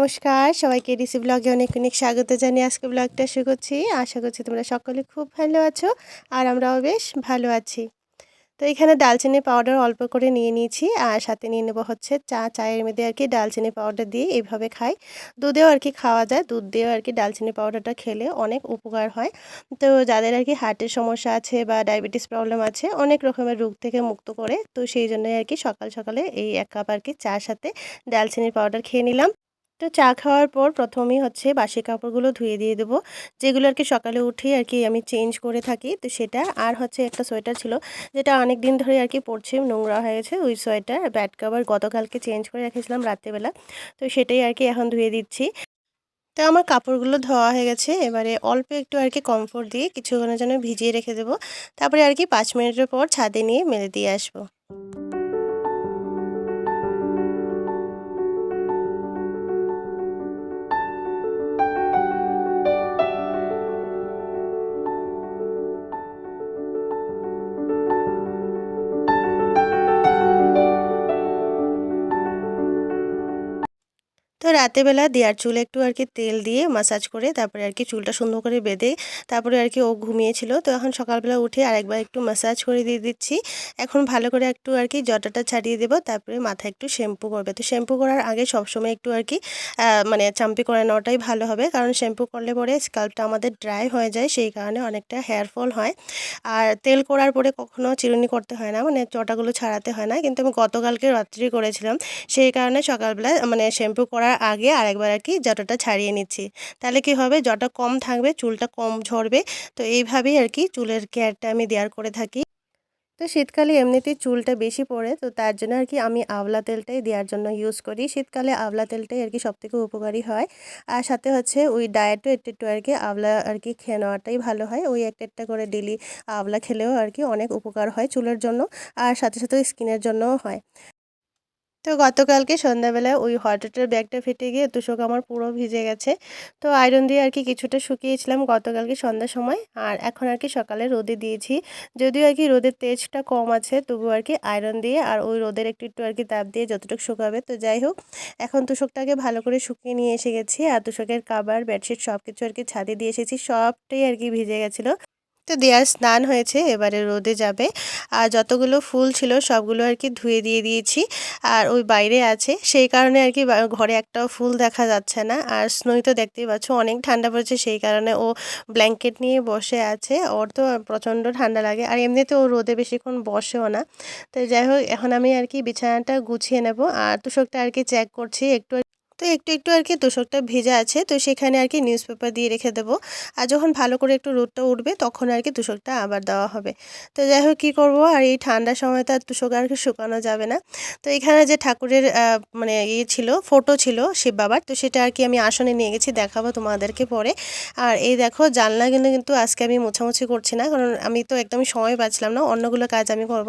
নমস্কার, সবাইকে ডিসি ব্লগে অনেক অনেক স্বাগত জানিয়ে আজকে ব্লগটা শুরু করছি। আশা করছি তোমরা সকলে খুব ভালো আছো আর আমরাও বেশ ভালো আছি। তো এখানে দালচিনি পাউডার অল্প করে নিয়ে নিয়েছি আর সাথে নিয়ে নেব হচ্ছে চা, চায়ের মধ্যে আর কি ডালচিনি পাউডার দিয়ে এইভাবে খাই। দুধেও আর কি খাওয়া যায়, দুধ দিয়েও আর কি ডালচিনি পাউডারটা খেলে অনেক উপকার হয়। তো যাদের আর কি হার্টের সমস্যা আছে বা ডায়াবেটিস প্রবলেম আছে, অনেক রকমের রোগ থেকে মুক্ত করে, তো সেই জন্যই আর কি সকাল সকালে এই এক কাপ আর কি চার সাথে ডালচিনির পাউডার খেয়ে নিলাম। তো চা খাওয়ার পর প্রথমেই হচ্ছে বাসি কাপড়গুলো ধুয়ে দিয়ে দেবো। যেগুলো আর কি সকালে উঠে আর কি আমি চেঞ্জ করে থাকি, তো সেটা আর হচ্ছে একটা সোয়েটার ছিল, যেটা অনেক দিন ধরে আর কি পরছে, নোংরা হয়ে গেছে ওই সোয়েটার। ব্যাড কাভার গতকালকে চেঞ্জ করে রেখেছিলাম রাত্রেবেলা, তো সেটাই আর কি এখন ধুয়ে দিচ্ছি। তো আমার কাপড়গুলো ধোয়া হয়ে গেছে, এবারে অল্প একটু আর কি কমফোর্ট দিয়ে কিছুক্ষণের জন্য ভিজিয়ে রেখে দেবো। তারপরে আর কি পাঁচ মিনিটের পর ছাদে নিয়ে মেলে দিয়ে আসব। রাতেবেলা দেওয়ার চুলে একটু আর কি তেল দিয়ে মাসাজ করে তারপরে আর কি চুলটা সুন্দর করে বেঁধে তারপরে আর কি ও ঘুমিয়েছিল। তো এখন সকালবেলা উঠে আরেকবার একটু মাসাজ করে দিয়ে দিচ্ছি। এখন ভালো করে একটু আর কি জটাটা ছাড়িয়ে দেবো, তারপরে মাথায় একটু শ্যাম্পু করবে। তো শ্যাম্পু করার আগে সবসময় একটু আর কি মানে চাম্পি করে নেওয়াটাই ভালো হবে। কারণ শ্যাম্পু করলে পরে স্কাল্পটা আমাদের ড্রাই হয়ে যায়, সেই কারণে অনেকটা হেয়ার ফল হয়। আর তেল করার পরে কখনো চিরুনি করতে হয় না মানে চটাগুলো ছাড়াতে হয় না। কিন্তু আমি গতকালকে রাত্রি করেছিলাম, সেই কারণে সকালবেলা মানে শ্যাম্পু করার আগে আরেকবার আর কি জটাটা ছাড়িয়ে নিচ্ছি। তাহলে কি হবে? জটা কম থাকবে, চুলটা কম ঝরবে। তো এইভাবেই আর কি চুলের কেয়ারটা আমি দেওয়ার করে থাকি। তো শীতকালে এমনিতেই চুলটা বেশি পড়ে, তো তার জন্য আর কি আমি আওলা তেলটাই দেওয়ার জন্য ইউজ করি। শীতকালে আওলা তেলটাই আর কি সবথেকে উপকারী হয়। আর সাথে হচ্ছে ওই ডায়েটও একটু একটু আর কি আওলা আর কি খেয়ে নেওয়াটাই ভালো হয়। ওই একটা একটা করে ডেলি আওলা খেলেও আর কি অনেক উপকার হয় চুলের জন্য। আর সাথে সাথে স্কিনের জন্যও হয়। তো গতকালকে সন্ধ্যাবেলায় ওই ওয়াটার ব্যাগটা ফেটে গিয়ে তুষক আমার পুরো ভিজে গেছে। তো আয়রন দিয়ে আর কি কিছুটা শুকিয়েছিলাম গতকালকে সন্ধ্যার সময় আর এখন আর কি সকালে রোদে দিয়েছি। যদিও আর কি রোদের তেজটা কম আছে তবু আর কি আয়রন দিয়ে আর ওই রোদের একটু একটু আর কি তাপ দিয়ে যতটুকু শুকাবে তো যাই হোক, এখন তুষকটাকে ভালো করে শুকিয়ে নিয়ে এসে গেছি আর তুষকের কাবার বেডশিট সব কিছু আর কি ছাদে দিয়ে এসেছি, সবটাই আর কি ভিজে গেছিল। তো দেওয়ার স্নান হয়েছে, এবারে রোদে যাবে। আর যতগুলো ফুল ছিল সবগুলো আর কি ধুয়ে দিয়ে দিয়েছি। আর ওই বাইরে আছে, সেই কারণে আর কি ঘরে একটাও ফুল দেখা যাচ্ছে না। আর স্নোই তো দেখতেই পাচ্ছ, অনেক ঠান্ডা পড়েছে, সেই কারণে ও ব্ল্যাঙ্কেট নিয়ে বসে আছে। ওর তো প্রচণ্ড ঠান্ডা লাগে, আর এমনিতে ও রোদে বেশিক্ষণ বসেও না। তো যাই হোক, এখন আমি আর কি বিছানাটা গুছিয়ে নেব। আর তুষকটা আর কি চেক করছি, একটু তো একটু একটু আর কি তোষকটা ভেজা আছে, তো সেখানে আর কি নিউজ পেপার দিয়ে রেখে দেবো। আর যখন ভালো করে একটু রোদটা উঠবে, তখন আর কি তোষকটা আবার দেওয়া হবে। তো যাই হোক, কী করব? আর এই ঠান্ডার সময় তো আর তোষক আর কি শুকানো যাবে না। তো এখানে যে ঠাকুরের মানে ইয়ে ছিল ফটো ছিল শিব বাবার, তো সেটা আর কি আমি আসনে নিয়ে গেছি, দেখাবো তোমাদেরকে পরে। আর এই দেখো, জানলা কিন্তু কিন্তু আজকে আমি মোছামুছি করছি না, কারণ আমি তো একদমই সময় পাচ্ছিলাম না, অন্যগুলো কাজ আমি করব।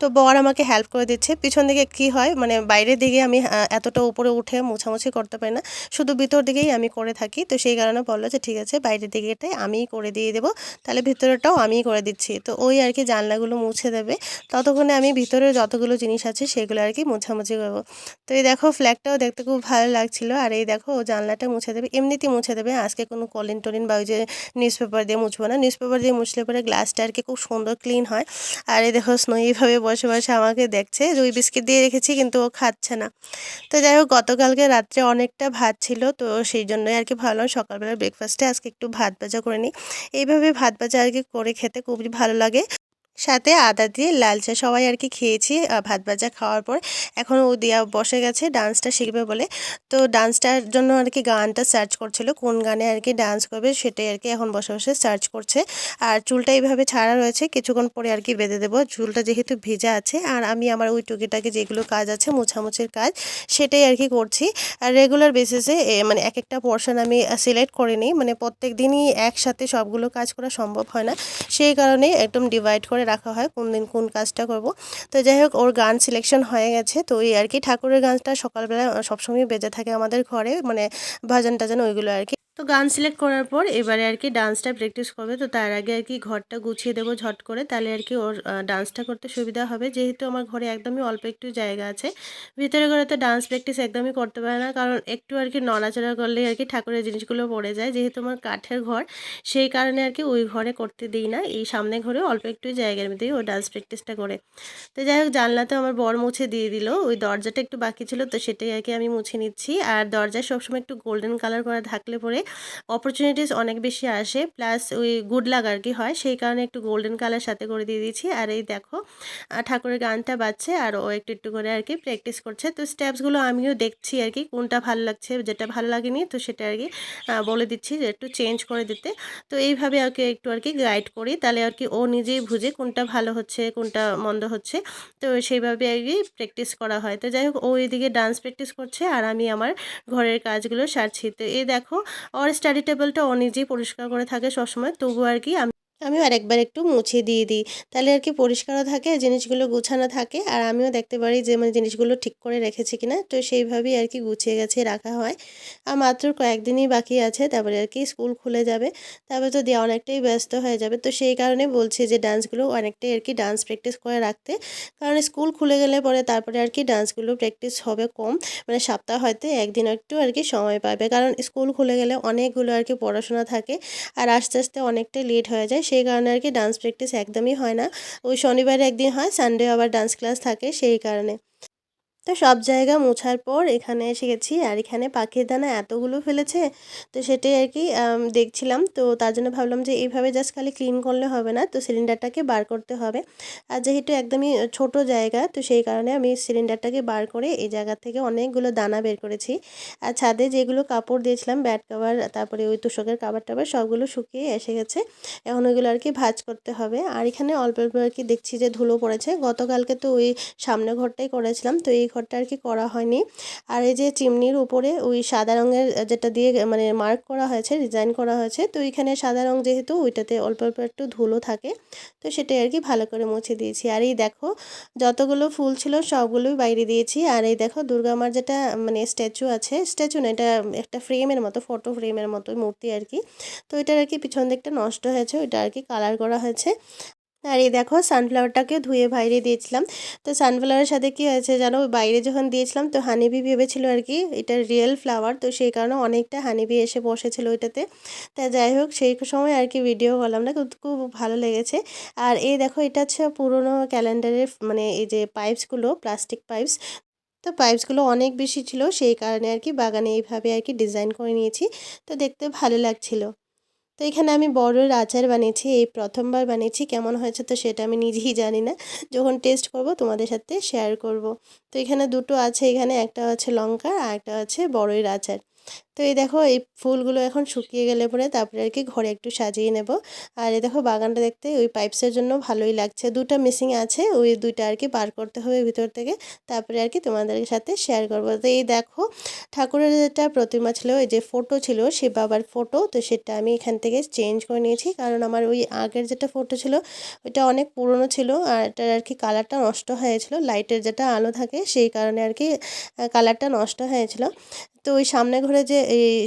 তো বর আমাকে হেল্প করে দিচ্ছে। পিছন দিকে কি হয়? মানে বাইরের দিকে আমি এতটা উপরে উঠে মোছামুছি করতে পারি না। শুধু ভিতর দিকেই আমি করে থাকি। তো সেই কারণে বলল যে, ঠিক আছে, বাইরের দিকেটাই আমিই করে দিয়ে দেবো। তাহলে ভিতরেটাও আমিই করে দিচ্ছি। তো ওই আর কি জানলাগুলো মুছে দেবে। ততক্ষণে আমি ভিতরে যতগুলো জিনিস আছে, সেগুলো আর কি মোছামুছি করব। তো এই দেখো ফ্ল্যাগটাও দেখতে খুব ভালো লাগছিল। আর এই দেখো, ও জানলাটা মুছে দেবে। এমনিতেই মুছে দেবে। আজকে কোনো কলিন টলিন বা ওই যে নিউজ পেপার দিয়ে মুছবো না। নিউজ পেপার দিয়ে মুছলে পরে গ্লাসটা আর কি খুব সুন্দর ক্লিন হয়। আর এই দেখো স্নো এইভাবে বসে বসে আমাকে দেখছে। রুই বিস্কিট দিয়ে রেখেছি, কিন্তু ও খাচ্ছে না। তো যাই হোক, গতকালকে রাত্রে অনেকটা ভাত ছিল, তো সেই জন্যই আর কি ভাবলাম সকালবেলা ব্রেকফাস্টে আজকে একটু ভাত ভাজা করে নিই। এইভাবে ভাত ভাজা আর কি করে খেতে খুবই ভালো লাগে। সাথে আদা দিয়ে লাল চা সবাই আর কি খেয়েছি ভাত ভাজা খাওয়ার পর। এখন ও দিয়া বসে গেছে ডান্সটা শিখবে বলে। তো ডান্সটার জন্য আর কি গানটা সার্চ করছিল, কোন গানে আর কি ডান্স করবে সেটাই আর কি এখন বসে বসে সার্চ করছে। আর চুলটা এইভাবে ছাড়া রয়েছে, কিছুক্ষণ পরে আর কি বেঁধে দেবো। চুলটা যেহেতু ভেজা আছে, আর আমি আমার ওই টুকিটাকে যেগুলো কাজ আছে, মোছামুছির কাজ, সেটাই আর কি করছি। আর রেগুলার বেসিসে মানে এক একটা পোর্শন আমি সিলেক্ট করে নিই। মানে প্রত্যেক দিনই একসাথে সবগুলো কাজ করা সম্ভব হয় না। সেই কারণে একদম ডিভাইড করে রাখা হয় কোন দিন কোন কাজটা করব। তো যাই হোক ওর গান সিলেকশন হয়ে গেছে। তো এই আর কি ঠাকুরের গানটা সকালবেলা সবসময় বেজে থাকে আমাদের ঘরে। মানে ভজন টাজান ওইগুলো আর কি। তো গান সিলেক্ট করার পর এবারে আর কি ডান্সটা প্র্যাকটিস করবে। তো তার আগে আর কি ঘরটা গুছিয়ে দেবো ঝট করে, তাহলে আর কি ওর ডান্সটা করতে সুবিধা হবে। যেহেতু আমার ঘরে একদমই অল্প একটু জায়গা আছে, ভিতরে ঘরে তো ডান্স প্র্যাকটিস একদমই করতে পারে না। কারণ একটু আর কি নড়াচড়া করলেই আর কি ঠাকুরের জিনিসগুলো পড়ে যায়। যেহেতু আমার কাঠের ঘর, সেই কারণে আর কি ওই ঘরে করতে দিই না। এই সামনে ঘরে অল্প একটু জায়গার মধ্যেই ও ডান্স প্র্যাকটিসটা করে। তো যাই হোক, জানলাতে আমার বর মুছে দিয়ে দিল। ওই দরজাটা একটু বাকি ছিল, তো সেটাই আর কি আমি মুছে নিচ্ছি। আর দরজায় সবসময় একটু গোল্ডেন কালার করা থাকলে পরে অপরচুনিটিস অনেক বেশি আসে প্লাস ওই গুড লাগ আর কি হয়। সেই কারণে একটু গোল্ডেন কালার সাথে করে দিয়ে দিয়েছি। আর এই দেখো ঠাকুরের গানটা বাজছে আর ও একটু একটু করে আর কি প্র্যাকটিস করছে। তো স্টেপসগুলো আমিও দেখছি আর কি, কোনটা ভালো লাগছে, যেটা ভালো লাগেনি, তো সেটা আর কি বলে দিচ্ছি যে একটু চেঞ্জ করে দিতে। তো এইভাবে আর কি একটু আর কি গাইড করি, তাহলে আর কি ও নিজেই বুঝে কোনটা ভালো হচ্ছে, কোনটা মন্দ হচ্ছে। তো সেইভাবে আর কি প্র্যাকটিস করা হয়। তো যাই হোক, ও এদিকে ডান্স প্র্যাকটিস করছে আর আমি আমার ঘরের কাজগুলো সারছি। তো এই দেখো ওর স্টাডি টেবিলটা ও পরিষ্কার করে থাকে সবসময় তবু আর কি আমি আমিও আরেকবার একটু মুছে দিয়ে দিই। তাহলে আর কি পরিষ্কারও থাকে, জিনিসগুলো গুছানো থাকে। আর আমিও দেখতে পারি যে মানে জিনিসগুলো ঠিক করে রেখেছি কিনা। তো সেইভাবেই আর কি গুছিয়ে গেছে, রাখা হয়। আর মাত্র কয়েকদিনই বাকি আছে, তারপরে আর কি স্কুল খুলে যাবে। তারপরে তো দেওয়া অনেকটাই ব্যস্ত হয়ে যাবে। তো সেই কারণে বলছি যে, ডান্সগুলো অনেকটাই আর কি ডান্স প্র্যাকটিস করে রাখতে। কারণ স্কুল খুলে গেলে পরে তারপরে আর কি ডান্সগুলো প্র্যাকটিস হবে কম। মানে সপ্তাহ হয়তো একদিন একটু আর কি সময় পাবে। কারণ স্কুল খুলে গেলে অনেকগুলো আর কি পড়াশোনা থাকে। আর আস্তে আস্তে অনেকটাই লেট হয়ে যায়। সেই কারণে আর কি ডান্স প্র্যাকটিস একদমই হয় না। ওই শনিবারে একদিন হয় সানডে আবার ডান্স ক্লাস থাকে সেই কারণে। তো সব জায়গা মোছার পর এখানে এসে গেছি। আর এখানে পাখির দানা এতগুলো ফেলেছে, তো সেটাই আর কি দেখছিলাম। তো তার জন্য ভাবলাম যে এইভাবে জাস্ট খালি ক্লিন করলে হবে না, তো সিলিন্ডারটাকে বার করতে হবে। আর যেহেতু একদমই ছোট জায়গা, তো সেই কারণে আমি সিলিন্ডারটাকে বার করে এই জায়গা থেকে অনেকগুলো দানা বের করেছি। আর ছাদে যেগুলো কাপড় দিয়েছিলাম ব্যাট কাভার তারপরে ওই তুষকের কাবার টাবার, সবগুলো শুকিয়ে এসে গেছে। এখন ওইগুলো আর কি ভাজ করতে হবে। আর এখানে অল্প অল্প আর কি দেখছি যে ধুলো পড়েছে। গতকালকে তো ওই সামনে ঘরটাই করেছিলাম, তো এই ঘরটা আর কি করা হয়নি। আর এই যে চিমনির উপরে ওই সাদা রঙের যেটা দিয়ে মানে মার্ক করা হয়েছে ডিজাইন করা হয়েছে, তো এখানে সাদা রঙ যেহেতু ওইটাতে অল্প অল্প একটু ধুলো থাকে, তো সেটাই আর কি ভালো করে মুছে দিয়েছি। আর এই দেখো যতগুলো ফুল ছিল সবগুলোই বাইরে দিয়েছি। আর এই দেখো দুর্গা মার যেটা মানে স্ট্যাচু আছে স্ট্যাচু না, এটা একটা ফ্রেমের মতো ফটো ফ্রেমের মতো মূর্তি আর কি তো এটার আর কি পিছন দিকটা নষ্ট হয়েছে, ওইটা আর কি কালার করা হয়েছে। আর এই দেখো সানফ্লাওয়ারটাকে ধুয়ে বাইরে দিয়েছিলাম। তো সানফ্লাওয়ারের সাথে কি হয়েছে জানো? বাইরে যখন দিয়েছিলাম, তো হানিবি ভেবেছিল আর কি, এটা রিয়েল ফ্লাওয়ার তো সেই কারণে অনেকটা হানিবি এসে বসেছিল ওইটাতে। তা যাই হোক, সেই সময় আর কি ভিডিও করলাম না, কিন্তু খুব ভালো লেগেছে। আর এই দেখো, এটা হচ্ছে পুরোনো ক্যালেন্ডারের মানে এই যে পাইপসগুলো প্লাস্টিক পাইপস তো পাইপসগুলো অনেক বেশি ছিল, সেই কারণে আর কি বাগানে এইভাবে আর কি ডিজাইন করে নিয়েছি। তো দেখতে ভালো লাগছিল। তো এখানে আমি বড়ের আচার বানিয়েছি, এই প্রথমবার বানিয়েছি, কেমন হয়েছে তো সেটা আমি নিজেই জানি না। যখন টেস্ট করব, তোমাদের সাথে শেয়ার করব। তো এখানে দুটো আছে, এখানে একটা আছে লঙ্কা আর একটা আছে বড়ইর আচার। তো এই দেখো, এই ফুলগুলো এখন শুকিয়ে গেলে পরে তারপরে আর কি ঘরে একটু সাজিয়ে নেব। আর এই দেখো, বাগানটা দেখতে ওই পাইপসের জন্য ভালোই লাগছে। দুটো মিসিং আছে, ওই দুইটা আর কি বার করতে হবে ভিতর থেকে। তারপরে আর কি তোমাদের সাথে শেয়ার করব। তো এই দেখো, ঠাকুরের যেটা প্রতিমা ছিল ওই যে ফটো ছিল, সে বাবার ফটো তো সেটা আমি এখান থেকে চেঞ্জ করে নিয়েছি। কারণ আমার ওই আগের যেটা ফটো ছিল, ওইটা অনেক পুরনো ছিল আর এটার আর কি কালারটা নষ্ট হয়েছিল। লাইটের যেটা আলো থাকে, সেই কারণে আর কি কালারটা নষ্ট হয়েছিল। তো ওই সামনে ঘরে যে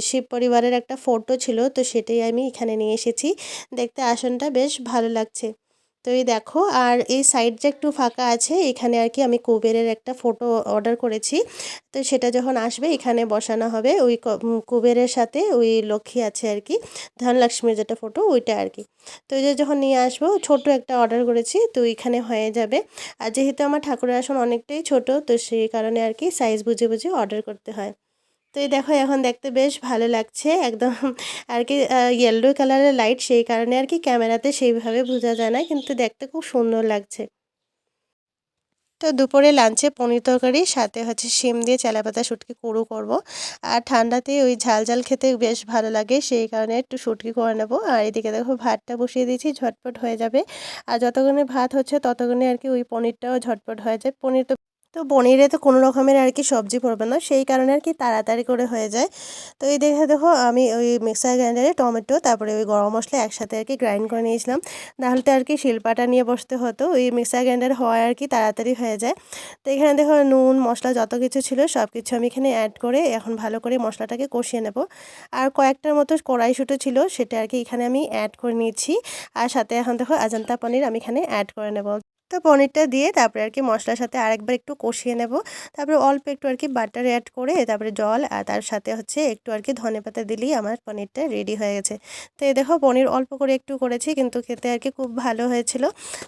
শিব পরিবারের একটা ফটো ছিল, তো সেটাই আমি এখানে নিয়ে এসেছি। দেখতে আসনটা বেশ ভালো লাগছে। তো এই দেখো, আর এই সাইড যে একটু ফাঁকা আছে, এখানে আর কি আমি কুবেরের একটা ফটো অর্ডার করেছি। তো সেটা যখন আসবে, এখানে বসানো হবে। ওই কুবেরের সাথে ওই লক্ষ্মী আছে আর কি, ধনলক্ষ্মীর যেটা ফটো ওইটা আর কি। তো এই যে যখন নিয়ে আসব ছোট একটা অর্ডার করেছি, তো এখানে হয়ে যাবে। আর যেহেতু আমার ঠাকুরের আসন অনেকটাই ছোট, তো সেই কারণে আর কি সাইজ বুঝে বুঝে অর্ডার করতে হয়। তো এই দেখো, এখন দেখতে বেশ ভালো লাগছে। একদম আর কি ইয়েলো কালারের লাইট সেই কারণে আর কি ক্যামেরাতে সেইভাবে বোঝা যায় না, কিন্তু দেখতে খুব সুন্দর লাগছে। তো দুপুরে লাঞ্চে পনির তরকারি, সাথে হচ্ছে শিম দিয়ে চালাপাতা শুটকি কুড়ো করব। আর ঠান্ডাতে ওই ঝাল ঝাল খেতে বেশ ভালো লাগে, সেই কারণে একটু শুটকি করে নেব। আর এদিকে দেখো, ভাতটা বসিয়ে দিয়েছি, ঝটপট হয়ে যাবে। আর যতক্ষণে ভাত হচ্ছে, ততক্ষণে আর কি ওই পনিরটাও ঝটপট হয়ে যায়। পনির তো তো পনিরে তো কোনো রকমের আর কি সবজি পড়বে না, সেই কারণে আর কি তাড়াতাড়ি করে হয়ে যায়। তো এই দেখে দেখো আমি ওই মিক্সার গ্রাইন্ডারে টমেটো, তারপরে ওই গরম মশলা একসাথে আর কি গ্রাইন্ড করে নিয়েছিলাম। নাহলে তো আর কি শিল্পাটা নিয়ে বসতে হতো, ওই মিক্সার গ্রাইন্ডার হওয়ায় আর কি তাড়াতাড়ি হয়ে যায়। তো এখানে দেখো নুন, মশলা যত কিছু ছিল সব কিছু আমি এখানে অ্যাড করে এখন ভালো করে মশলাটাকে কষিয়ে নেব। আর কয়েকটার মতো কড়াইশুটো ছিল সেটা আর কি এখানে আমি অ্যাড করে নিয়েছি। আর সাথে এখন দেখো আজান্তা পনির আমি এখানে অ্যাড করে নেব। তো পনিরটা দিয়ে তারপরে আর কি মশলার সাথে আরেকবার একটু কষিয়ে নেব। তারপরে অল্প একটু আর কি বাটার অ্যাড করে তারপরে জল আর তার সাথে হচ্ছে একটু আর কি ধনে পাতা দিলেই আমার পনিরটা রেডি হয়ে গেছে। তো এই দেখো পনির অল্প করে একটু করেছি কিন্তু খেতে আর কি খুব ভালো হয়েছিল।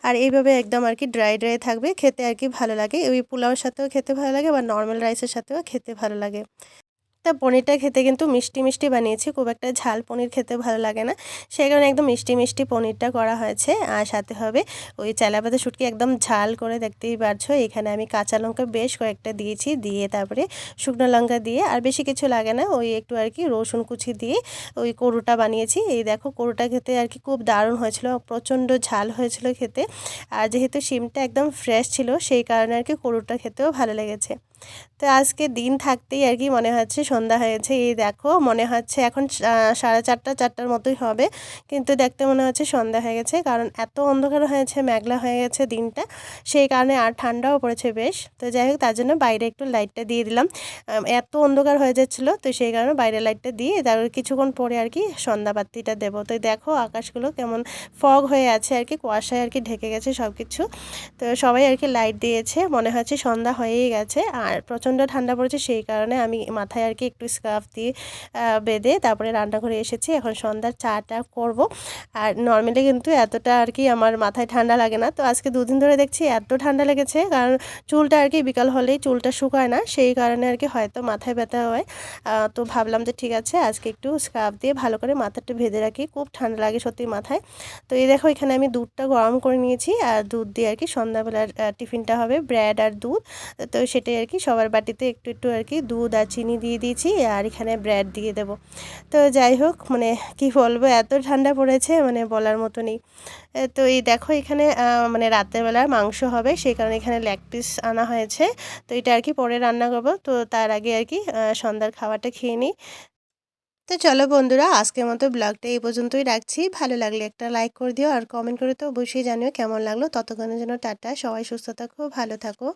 আর এইভাবে একদম আর কি ড্রাই ড্রাই থাকবে। খেতে আর কি ভালো লাগে। ওই পোলাওর সাথেও খেতে ভালো লাগে বা নর্মাল রাইসের সাথেও খেতে ভালো লাগে। তা পনিরটা খেতে কিন্তু মিষ্টি মিষ্টি বানিয়েছি, খুব একটা ঝাল পনির খেতে ভালো লাগে না। সেই কারণে একদম মিষ্টি মিষ্টি পনিরটা করা হয়েছে। আর সাথে হবে ওই চালাপাতা শুটকি একদম ঝাল করে দেখতেই পারছ। এখানে আমি কাঁচা লঙ্কা বেশ কয়েকটা দিয়েছি, দিয়ে তারপরে শুকনো লঙ্কা দিয়ে, আর বেশি কিছু লাগে না, ওই একটু আর কি রসুন কুচি দিয়ে ওই করুটা বানিয়েছি। এই দেখো করুটা খেতে আর কি খুব দারুণ হয়েছিল, প্রচণ্ড ঝাল হয়েছিল খেতে। আর যেহেতু শিমটা একদম ফ্রেশ ছিল, সেই কারণে আর কি করুটা খেতেও ভালো লেগেছে। তো আজকে দিন থাকতেই আর কি মনে হচ্ছে সন্ধ্যা হয়েছে। এই দেখো, মনে হচ্ছে এখন সাড়ে চারটা, চারটার মতোই হবে। কিন্তু দেখতে মনে হচ্ছে সন্ধ্যা হয়ে গেছে, কারণ এত অন্ধকার হয়েছে, মেঘলা হয়ে গেছে দিনটা। সেই কারণে আর ঠান্ডাও পড়েছে বেশ। তো যাই হোক, তার জন্য বাইরে একটু লাইটটা দিয়ে দিলাম। এত অন্ধকার হয়ে যাচ্ছিল, তো সেই কারণে বাইরে লাইটটা দিয়ে তারপর কিছুক্ষণ পরে আর কি সন্ধ্যাবাতিটা দেবো। তো দেখো আকাশগুলো কেমন ফগ হয়ে আছে আর কি, কুয়াশায় আর কি ঢেকে গেছে সব কিছু তো সবাই আর কি লাইট দিয়েছে, মনে হচ্ছে সন্ধ্যা হয়েই গেছে। আর প্রচণ্ড ঠান্ডা পড়েছে, সেই কারণে আমি মাথায় আর কি একটু স্কার্ফ দিয়ে বেঁধে তারপরে রান্না করে এসেছি। এখন সন্ধ্যার চাটা করব। আর নর্মালি কিন্তু এতটা আর কি আমার মাথায় ঠান্ডা লাগে না। তো আজকে দুদিন ধরে দেখছি এত ঠান্ডা লেগেছে, কারণ চুলটা আর কি বিকাল হলেই চুলটা শুকায় না, সেই কারণে আর কি হয়তো মাথায় ব্যথা হয়। তো ভাবলাম যে ঠিক আছে, আজকে একটু স্কার্ফ দিয়ে ভালো করে মাথাটা ভেজে রাখি, খুব ঠান্ডা লাগে সত্যি মাথায়। তো এই দেখো এখানে আমি দুধটা গরম করে নিয়েছি, আর দুধ দিয়ে আর কি সন্ধ্যাবেলার টিফিনটা হবে, ব্রেড আর দুধ। তো সেটাই আর কি সবার বাটিতে একটু একটু আর কি দুধ আর চিনি দিয়ে দিয়েছি আর এখানে ব্রেড দিয়ে দেব। তো যাই হোক মানে কি বলব, এত ঠান্ডা পড়েছে মানে বলার মতো নেই। তো এই দেখো এখানে মানে রাত্রেবেলার মাংস হবে, সেই কারণে এখানে পিস আনা হয়েছে। তো এটা আর কি পরে রান্না করব, তো তার আগে আর কি সন্ধ্যার খাবারটা খেয়ে নিই। তো চলো বন্ধুরা, আজকের মতো ব্লগটা এই পর্যন্তই রাখছি। ভালো লাগলে একটা লাইক করে দিও আর কমেন্ট করে তো অবশ্যই জানিও কেমন লাগল। ততক্ষণের জন্য টাটা, সবাই সুস্থ থাকো, ভালো থাকো।